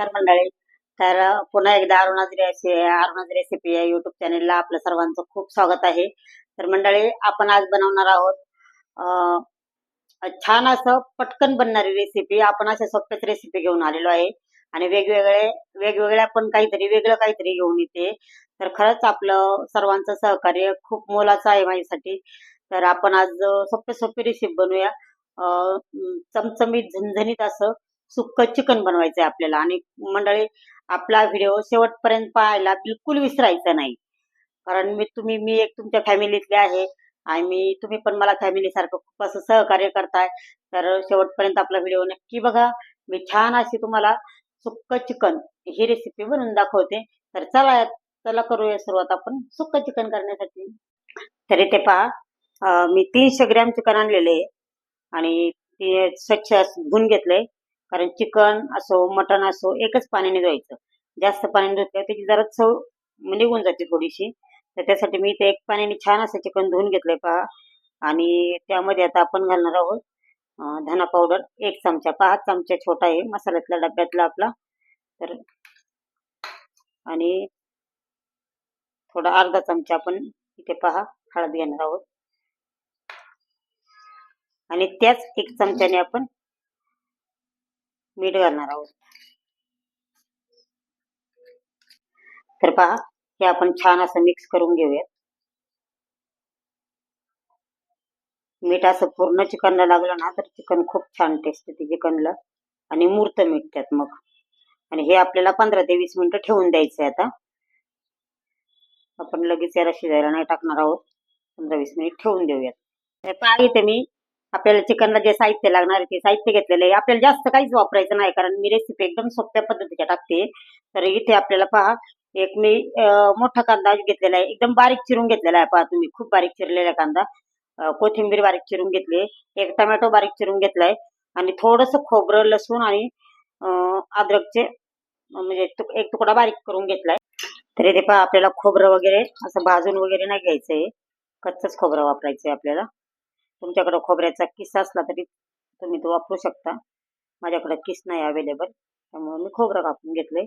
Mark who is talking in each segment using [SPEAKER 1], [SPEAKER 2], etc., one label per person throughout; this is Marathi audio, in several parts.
[SPEAKER 1] नमस्कार मंडळी. तर पुन्हा एकदा अरुणाज रेसि अरुणाज रेसिपी या युट्यूब चॅनेलला आपलं सर्वांचं खूप स्वागत आहे. तर मंडळी आपण आज बनवणार आहोत अ, छान असं पटकन बनणारी रेसिपी आपण अशा सोप्याच रेसिपी घेऊन आलेलो आहे. आणि वेगवेगळे वेगवेगळ्या पण काहीतरी वेगळं काहीतरी घेऊन येते. तर खरंच आपलं सर्वांचं सहकार्य खूप मोलाचं आहे माझ्यासाठी. तर आपण आज सोपे सोपी रेसिपी बनवूया. अ, चमचमीत झणझणीत असं सुक्क चिकन बनवायचं आहे आपल्याला. आणि मंडळी आपला व्हिडिओ शेवटपर्यंत पाहायला बिलकुल विसरायचा नाही. कारण मी तुम्ही मी एक तुमच्या फॅमिलीतले आहे. आणि मी तुम्ही पण मला फॅमिली सारखं खूप असं सहकार्य करताय. तर शेवटपर्यंत आपला व्हिडिओ नक्की बघा. मी छान अशी तुम्हाला सुक्क चिकन ही रेसिपी बनवून दाखवते. तर चला चला करूया सुरुवात आपण. सुक्क चिकन करण्यासाठी. तरी ते पहा. मी तीनशे ग्रॅम चिकन आणलेले आणि ते स्वच्छ धुवून घेतलंय. कारण चिकन असो मटण असो एकच पाण्याने धुवायचं. जास्त पाण्याने धुतल्यावर त्याची जरा चव निघून जाते थोडीशी. तर त्यासाठी मी ते एक पाण्याने छान असं चिकन धुवून घेतलंय पहा. आणि त्यामध्ये आता आपण घालणार आहोत धना पावडर. एक चमचा पहा. चमचा छोटा आहे. मसाल्यातल्या डब्यातला आपला. तर आणि थोडा अर्धा चमचा आपण इथे पहा. हळद घेणार आहोत. आणि त्याच एक चमच्याने आपण मीठ घालणार आहोत. तर पहा हे आपण छान असं मिक्स करून घेऊयात. मीठ असं पूर्ण चिकनला लागलं ना तर चिकन खूप छान टेस्ट येते चिकनला. आणि मूर्त मीठ त्यात मग. आणि हे आपल्याला पंधरा ते वीस मिनिटं ठेवून द्यायचं आहे आता. आपण लगेच याला शिजायला नाही टाकणार आहोत. पंधरा वीस मिनिट ठेवून देऊयात. तर पहा इथे मी आपल्याला चिकनला जे साहित्य लागणार आहे ते साहित्य घेतलेलं आहे. आपल्याला जास्त काहीच वापरायचं नाही कारण मी रेसिपी एकदम सोप्या पद्धतीच्या टाकते. तर इथे आपल्याला पहा एक मी मोठा कांदा घेतलेला आहे. एकदम बारीक चिरून घेतलेला आहे. पहा तुम्ही खूप बारीक चिरलेला कांदा. कोथिंबीर बारीक चिरून घेतली एक टमॅटो बारीक चिरून घेतलाय आणि थोडस खोबरं लसूण आणि अद्रकचे म्हणजे एक तुकडा बारीक करून घेतलाय तर इथे पहा आपल्याला खोबरं वगैरे असं भाजून वगैरे नाही घ्यायचंय. कच्चच खोबरं वापरायचंय आपल्याला. तुमच्याकडं खोबऱ्याचा किस असला तरी तुम्ही तो वापरू शकता. माझ्याकडं किस नाही अवेलेबल त्यामुळे मी खोबरं कापून घेतलंय.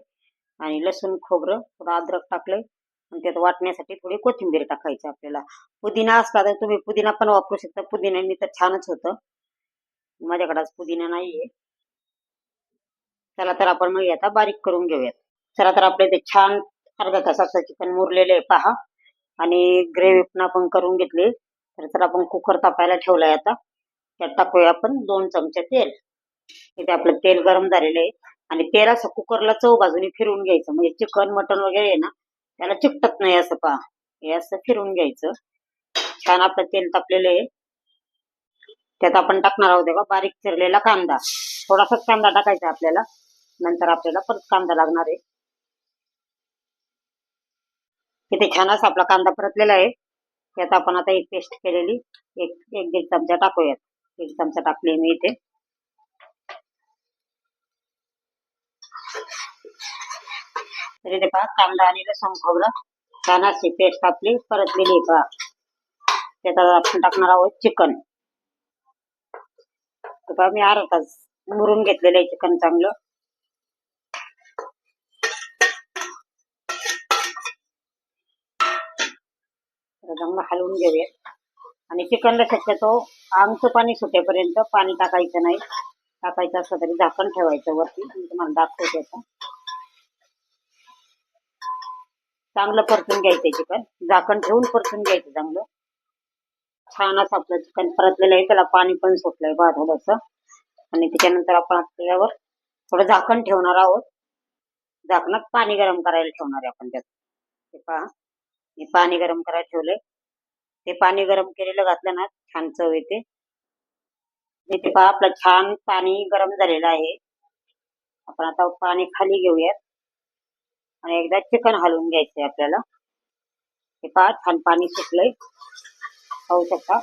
[SPEAKER 1] आणि लसूण खोबरं थोडं अद्रक टाकलंय. आणि त्यात वाटण्यासाठी थोडी कोथिंबीर टाकायची आपल्याला. पुदिना असला तर तुम्ही पुदिना पण वापरू शकता. पुदिन्याने तर छानच होतं. माझ्याकडे आज पुदिना नाहीये. चला तर आपण मग आता बारीक करून घेऊयात. चला तर आपले ते छान अर्धा तासाचं चिकन मुरलेलं आहे. पहा. आणि ग्रेव्ही पण आपण करून घेतली. तर तर आपण कुकर तापायला ठेवलाय आता. त्यात टाकूया आपण दोन चमचे तेल. इथे आपलं तेल गरम झालेलं आहे. आणि तेल असं कुकरला चव बाजूने फिरवून घ्यायचं. म्हणजे चिकन मटन वगैरे आहे ना त्याला चिकटत नाही असं पहा. हे असं फिरवून घ्यायचं. छान आपलं तेल तापलेलं आहे. त्यात आपण टाकणार आहोत बघा बारीक चिरलेला कांदा. थोडासा कांदा टाकायचा आपल्याला. नंतर आपल्याला परत कांदा लागणार आहे. इथे छान असा आपला कांदा परतलेला आहे. त्यात आपण आता एक पेस्ट केलेली. एक एक दीड चमचा टाकूयात. एक चमचा टाकली मी इथे. तर इथे पहा कांदा आणि लसूण खोबरं. छान अशी पेस्ट आपली परतलेली आहे पहा. त्यात आपण टाकणार आहोत चिकन. तर पहा मी अर्धा तास मुरून घेतलेलं आहे चिकन चांगलं. चांगलं हलवून घेऊया. आणि चिकनला शक्यतो आमचं पाणी सुटेपर्यंत पाणी टाकायचं नाही. टाकायचं असलं तरी झाकण ठेवायचं वरती. तुम्हाला दाखवते आता. चांगलं परतून घ्यायचं चिकन. झाकण ठेवून परतून घ्यायचं चांगलं. छान असं आपलं चिकन परतलेलं आहे. त्याला पाणी पण सुटलंय बा आणि त्याच्यानंतर आपण आपल्यावर थोडं झाकण ठेवणार आहोत. झाकणात पाणी गरम करायला ठेवणार आहे आपण त्यात. हे पहा. मी पाणी गरम करायला ठेवलंय. ते पाणी गरम केलेलं घातलं ना छान चव येते. इथे पहा आपलं छान पाणी गरम झालेलं आहे. आपण आता पाणी खाली घेऊयात. आणि एकदा चिकन हलवून घ्यायचंय आपल्याला. हे पहा छान पाणी सुटलंय. पाहू शकता.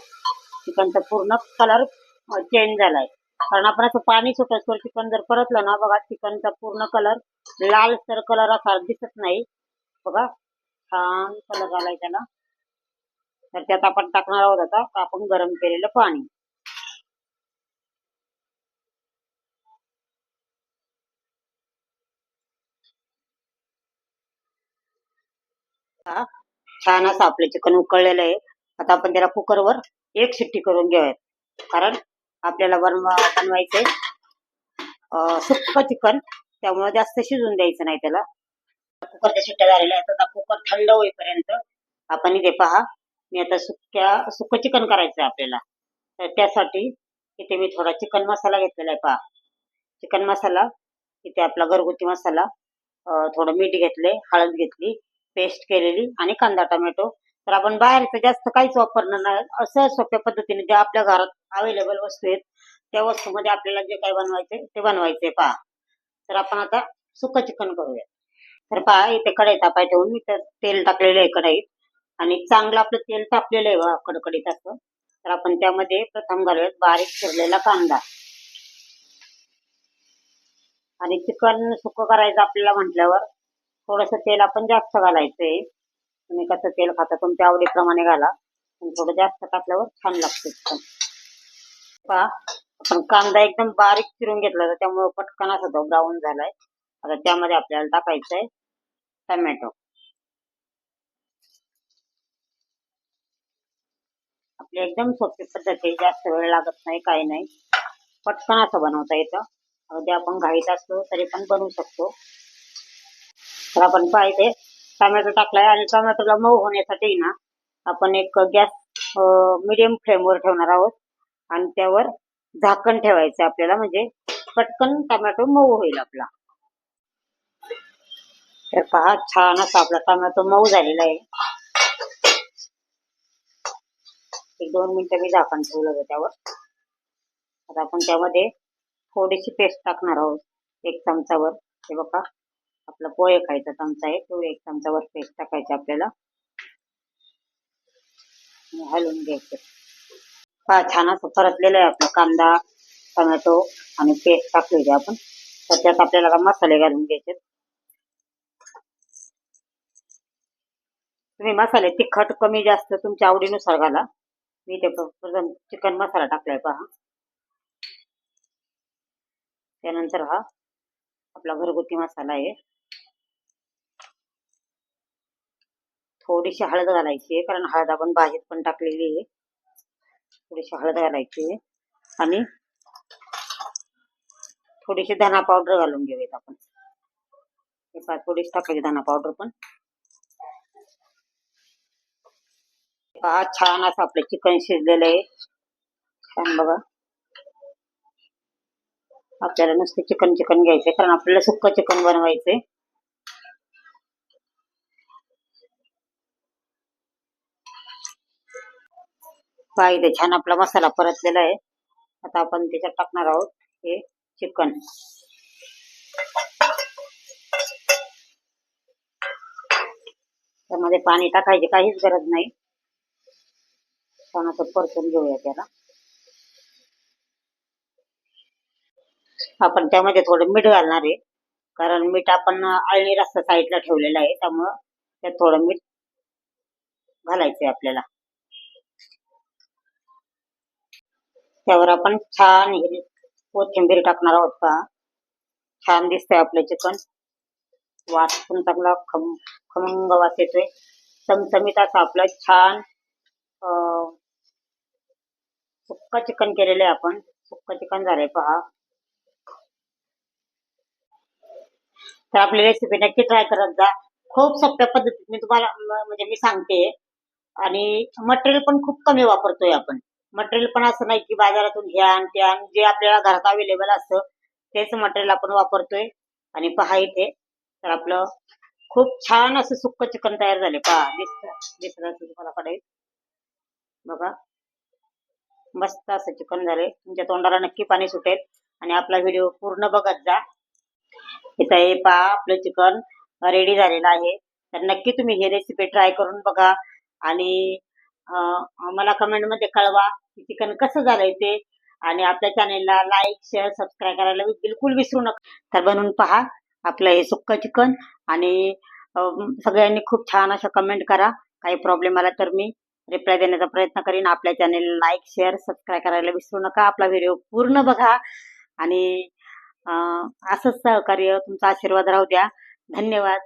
[SPEAKER 1] चिकनचा पूर्ण कलर चेंज झालाय. कारण आपण असं पाणी सुटत चिकन जर परतलं ना बघा चिकनचा पूर्ण कलर लाल सर कलर असा दिसत नाही. बघा छान कलर आलाय त्याला. तर त्यात आपण टाकणार आहोत आता आपण गरम केलेलं पाणी. छान असं आपलं चिकन उकळलेलं आहे. आता आपण त्याला कुकर वर एक शिट्टी करून घेऊयात. कारण आपल्याला बनवा बनवायचंय सुक्क चिकन. त्यामुळे जास्त शिजून द्यायचं नाही त्याला. कुकरच्या शिट्ट्या झालेल्या आहेत. आता कुकर थंड होईपर्यंत आपण इथे पहा. मी आता सुक्या सुकं चिकन करायचं आहे आपल्याला. तर त्यासाठी इथे मी थोडा चिकन मसाला घेतलेला आहे पहा. चिकन मसाला इथे आपला घरगुती मसाला थोडं मीठ घेतले हळद घेतली पेस्ट केलेली आणि कांदा टोमॅटो. तर आपण बाहेरचं जास्त काहीच वापरणार नाही. असं सोप्या पद्धतीने ज्या आपल्या घरात अवेलेबल वस्तू आहेत त्या वस्तूमध्ये आपल्याला जे काही बनवायचे ते बनवायचे पहा. तर आपण आता सुकं चिकन करूया. तर पहा इथे कढई तापाय ठेवून मी तर तेल टाकलेलं आहे कढईत. आणि चांगलं आपलं तेल तापलेलं आहे कडकडीत असं. तर आपण त्यामध्ये प्रथम घालूयात बारीक चिरलेला कांदा. आणि चिकन सुकं करायचं आपल्याला म्हटल्यावर थोडस तेल आपण जास्त घालायचंय. तुम्ही कसं तेल खाता तुमच्या आवडीप्रमाणे घाला. पण थोडं जास्त टाकल्यावर छान लागतं चिकन. पहा आपण कांदा एकदम बारीक चिरून घेतला होता त्यामुळे पटकन असा तो ब्राऊन झालाय. आता त्यामध्ये आपल्याला टाकायचंय टमॅटो. आपली एकदम सोपी पद्धत आहे. जास्त वेळ लागत नाही काही नाही. पटकन असं बनवता येतं. अगदी आपण घाईत असलो तरी पण बनवू शकतो. तर आपण पाहिजे टोमॅटो टाकलाय आणि टोमॅटोला मऊ होण्यासाठी ना आपण एक गॅस मिडियम फ्लेमवर ठेवणार आहोत. आणि त्यावर झाकण ठेवायचं आपल्याला म्हणजे पटकन टोमॅटो मऊ होईल आपला. तर पहा छान असा आपला टोमॅटो मऊ झालेला आहे. एक दोन मिनिटं मी झाकण ठेवलं होतं त्यावर. आता आपण त्यामध्ये थोडीशी पेस्ट टाकणार आहोत एक चमचावर. हे बघा आपला पोहे खायचा चमचा आहे तो एक चमचावर पेस्ट टाकायची आपल्याला. हलवून घ्यायचं. पहा छान असं परतलेलं आहे आपला कांदा टोमॅटो आणि पेस्ट टाकलेली आपण. तर त्यात आपल्याला मसाले घालून घ्यायचे. तुम्ही मसाले तिखट कमी जास्त तुमच्या आवडीनुसार घाला. मी ते प्रथम चिकन मसाला टाकलाय पहा. त्यानंतर हा आपला घरगुती मसाला आहे. थोडीशी हळद घालायची आहे कारण हळद आपण भाजीत पण टाकलेली आहे. थोडीशी हळद घालायची आहे. आणि थोडीशी धना पावडर घालून घेऊयात आपण. हे पहा थोडीशी टाकायची धना पावडर पण. हा छान असं आपलं चिकन शिजलेलं आहे छान बघा. आपल्याला नुसते चिकन चिकन घ्यायचंय कारण आपल्याला सुक्क चिकन बनवायचंय. पाहिजे छान आपला मसाला परतलेला आहे. आता आपण त्याच्यात टाकणार आहोत हे चिकन. त्यामध्ये पाणी टाकायची काहीच गरज नाही. छान असं परतून घेऊया त्याला. आपण त्यामध्ये थोडं मीठ घालणार आहे. कारण मीठ आपण अळणी रस्ता साईडला ठेवलेला आहे त्यामुळं त्यात थोडं मीठ घालायचंय आपल्याला. त्यावर आपण छान हिरवी कोथिंबीर टाकणार आहोत का? छान दिसतंय आपलं चिकन. वास पण चांगला खम खमंग वास येतोय. चमचमीत असं आपलं छान सुक्क चिकन केलेलं आहे आपण. सुक्क चिकन झालंय पहा. तर आपली रेसिपी नक्की ट्राय करत जा. खूप सोप्या पद्धतीत मी तुम्हाला म्हणजे मी सांगते. आणि मटेरियल पण खूप कमी वापरतोय आपण. मटेरियल पण असं नाही की बाजारातून घ्या आणि ते आण जे आपल्याला घरात अवेलेबल असतं तेच मटेरियल आपण वापरतोय. आणि पहा इथे तर आपलं खूप छान असं सुक्क चिकन तयार झाले पहा दिसत दिसत तुम्हाला कडे बघा. मस्त असं चिकन झालंय तुमच्या तोंडाला नक्की पाणी सुटेल. आणि आपला व्हिडिओ पूर्ण बघत जा. इथं हे पहा आपलं चिकन रेडी झालेलं आहे. तर नक्की तुम्ही ही रेसिपी ट्राय करून बघा. आणि मला कमेंटमध्ये कळवा की चिकन कसं झालंय ते. आणि आपल्या चॅनेलला लाईक शेअर सबस्क्राईब करायला बिलकुल विसरू नका. तर बनवून पहा आपलं हे सुक्क चिकन. आणि सगळ्यांनी खूप छान अशा कमेंट करा. काही प्रॉब्लेम आला तर मी रिप्लाय देण्याचा प्रयत्न करीन. आपल्या चॅनेल लाईक शेअर सबस्क्राईब करायला विसरू नका. आपला व्हिडिओ पूर्ण बघा. आणि असंच सहकार्य तुमचा आशीर्वाद राहू द्या. धन्यवाद.